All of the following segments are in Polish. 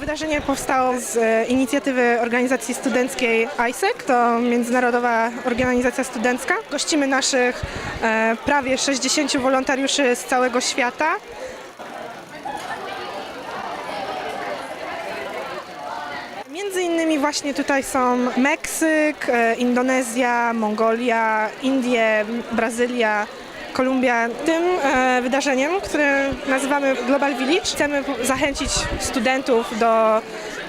Wydarzenie powstało z e, inicjatywy organizacji studenckiej ISEC, to międzynarodowa organizacja studencka. Gościmy naszych e, prawie 60 wolontariuszy z całego świata. Między innymi właśnie tutaj są Meksyk, e, Indonezja, Mongolia, Indie, Brazylia, Kolumbia. Tym e, wydarzeniem, które nazywamy Global Village, chcemy zachęcić studentów do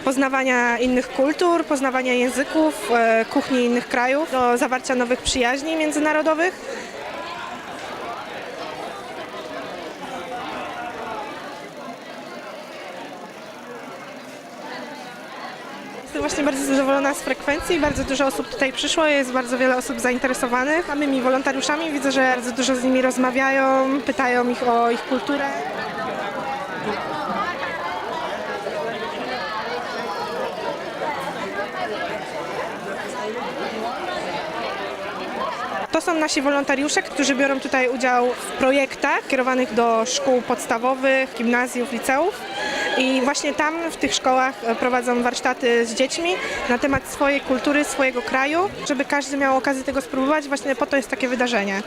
poznawania innych kultur, poznawania języków, e, kuchni innych krajów, do zawarcia nowych przyjaźni międzynarodowych. Jestem właśnie bardzo zadowolona z frekwencji, bardzo dużo osób tutaj przyszło, jest bardzo wiele osób zainteresowanych samymi wolontariuszami. Widzę, że bardzo dużo z nimi rozmawiają, pytają ich o ich kulturę. To są nasi wolontariusze, którzy biorą tutaj udział w projektach kierowanych do szkół podstawowych, gimnazjów, liceów. I właśnie tam w tych szkołach e, prowadzą warsztaty z dziećmi na temat swojej kultury, swojego kraju, żeby każdy miał okazję tego spróbować. Właśnie po to jest takie wydarzenie.